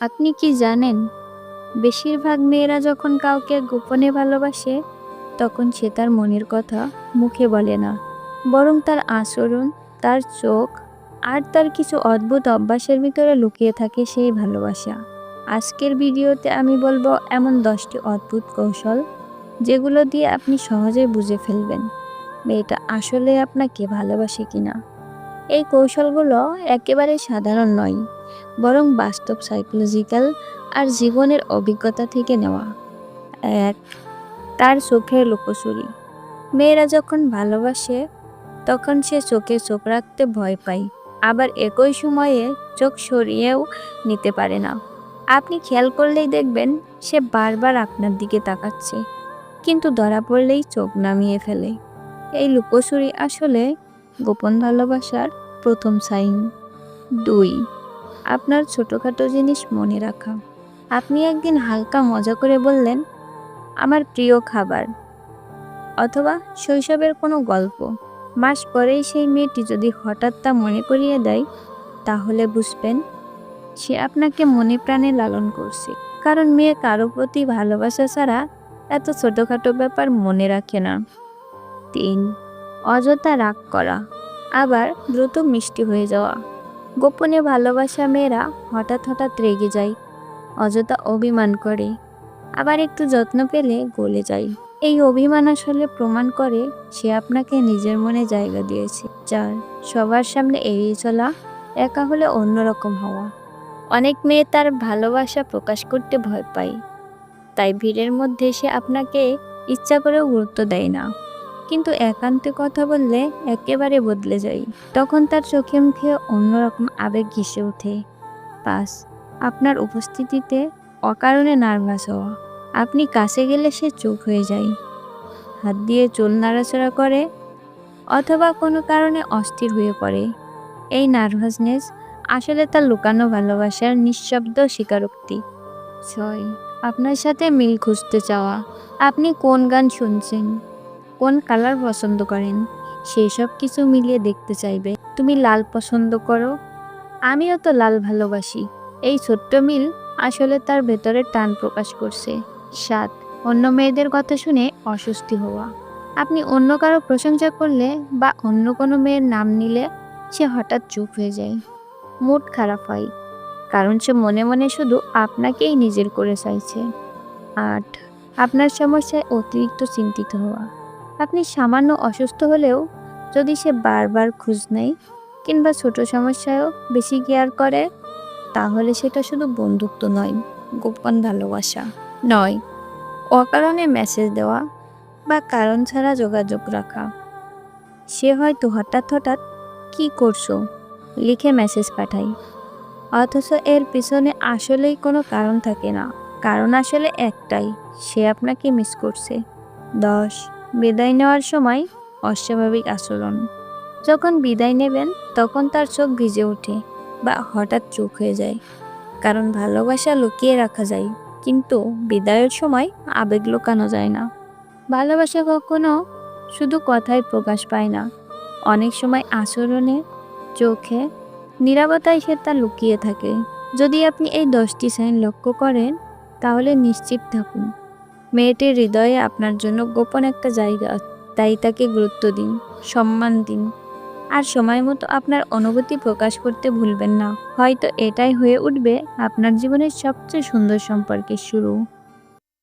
আপনি কি জানেন, বেশিরভাগ মেয়েরা যখন কাউকে গোপনে ভালোবাসে, তখন সে তার মনের কথা মুখে বলে না। বরং তার আচরণ, তার চোখ আর তার কিছু অদ্ভুত অভ্যাসের ভিতরে লুকিয়ে থাকে সেই ভালোবাসা। আজকের ভিডিওতে আমি বলব এমন দশটি অদ্ভুত কৌশল, যেগুলো দিয়ে আপনি সহজে বুঝে ফেলবেন, মেয়েটা আসলে আপনাকে ভালোবাসে কিনা। এই কৌশলগুলো একেবারে সাধারণ নয়। বরং বাস্তব সাইকোলজিক্যাল আর জীবনের অভিজ্ঞতা থেকে নেওয়া। এক, তার চোখের লুকোচুরি। মেয়েরা যখন ভালোবাসে, তখন সে চোখে চোখ রাখতে ভয় পায়। আবার একই সময়ে চোখ সরিয়েও নিতে পারে না। আপনি খেয়াল করলেই দেখবেন, সে বারবার আপনার দিকে তাকাচ্ছে। কিন্তু ধরা পড়লেই চোখ নামিয়ে ফেলে। এই লুকোচুরি আসলে গোপন ভালোবাসার প্রথম সাইন দুই আপনার ছোটোখাটো জিনিস মনে রাখা। আপনি একদিন হালকা মজা করে বললেন, আমার প্রিয় খাবার। অথবা শৈশবের কোনো গল্প। মাস পরেই সেই মেয়েটি যদি হঠাৎ তা মনে করিয়ে দেয়, তাহলে বুঝবেন সে আপনাকে মনে প্রাণে লালন করছে। কারণ মেয়ে কারও প্রতি ভালোবাসা ছাড়া এত ছোটোখাটো ব্যাপার মনে রাখে না। তিন, অযথা রাগ করা। আবার দ্রুত মিষ্টি হয়ে যাওয়া। গোপনে ভালোবাসা মেয়েরা হঠাৎ হঠাৎ রেগে যায়, অযথা অভিমান করে। আবার একটু যত্ন পেলে গলে যায়। এই অভিমান আসলে প্রমাণ করে সে আপনাকে নিজের মনে জায়গা দিয়েছে চার সবার সামনে এড়িয়ে চলা, একা হলে অন্যরকম হওয়া। অনেক মেয়ে তার ভালোবাসা প্রকাশ করতে ভয় পায়, তাই ভিড়ের মধ্যে সে আপনাকে ইচ্ছা করেও গুরুত্ব দেয় না। কিন্তু একান্তে কথা বললে একেবারে বদলে যায় তখন তার চোখে মুখে অন্যরকম আবেগ ঘেসে ওঠে। পাঁচ আপনার উপস্থিতিতে অকারণে নার্ভাস হওয়া। আপনি কাছে গেলে সে চোখ হয়ে যায়। হাত দিয়ে চুল নাড়াচাড়া করে অথবা কোনো কারণে অস্থির হয়ে পড়ে। এই নার্ভাসনেস আসলে তার লুকানো ভালোবাসার নিঃশব্দ স্বীকারোক্তি। ছয়, আপনার সাথে মিল খুঁজতে চাওয়া। আপনি কোন গান শুনছেন? কোন কালার পছন্দ করেন? সেই সব কিছু মিলিয়ে দেখতে চাইবে। তুমি লাল পছন্দ করো? আমিও তো লাল ভালোবাসি। এই ছোট্ট মিল আসলে তার ভেতরে টান প্রকাশ করছে। সাত, অন্য মেয়েদের কথা শুনে অস্বস্তি হওয়া। আপনি অন্য কারও প্রশংসা করলে বা অন্য কোনো মেয়ের নাম নিলে সে হঠাৎ চুপ হয়ে যায়। মুড খারাপ হয়, কারণ সে মনে মনে শুধু আপনাকেই নিজের করে চাইছে। আট, আপনার সমস্যায় অতিরিক্ত চিন্তিত হওয়া। আপনি সামান্য অসুস্থ হলেও যদি সে বারবার খোঁজ নেয় কিংবা ছোট সমস্যায়ও বেশি কেয়ার করে, তাহলে সেটা শুধু বন্ধুত্ব নয়, গোপন ভালোবাসা নয়, অকারণে মেসেজ দেওয়া বা কারণ ছাড়া যোগাযোগ রাখা। সে হয়তো হঠাৎ হঠাৎ, কি করছ? লিখে মেসেজ পাঠায়। অথচ এর পিছনে আসলেই কোনো কারণ থাকে না। কারণ আসলে একটাই, সে আপনাকে মিস করছে। দশ বিদায় নেওয়ার সময় অস্বাভাবিক আচরণ। যখন বিদায় নেবেন, তখন তার চোখ ভিজে ওঠে বা হঠাৎ চোখ হয়ে যায়। কারণ ভালোবাসা লুকিয়ে রাখা যায়, কিন্তু বিদায়ের সময় আবেগ লুকানো যায় না। ভালোবাসা কখনো শুধু কথায় প্রকাশ পায় না। অনেক সময় আচরণে, চোখে নিরাপত্তায় সে তা লুকিয়ে থাকে। যদি আপনি এই দশটি সাইন লক্ষ্য করেন, তাহলে নিশ্চিত থাকুন। মেয়েটির হৃদয়ে আপনার জন্য গোপন একটা জায়গা। তাই তাকে গুরুত্ব দিন, সম্মান দিন আর সময় মতো আপনার অনুভূতি প্রকাশ করতে ভুলবেন না হয়তো এটাই হয়ে উঠবে আপনার জীবনের সবচেয়ে সুন্দর সম্পর্কের শুরু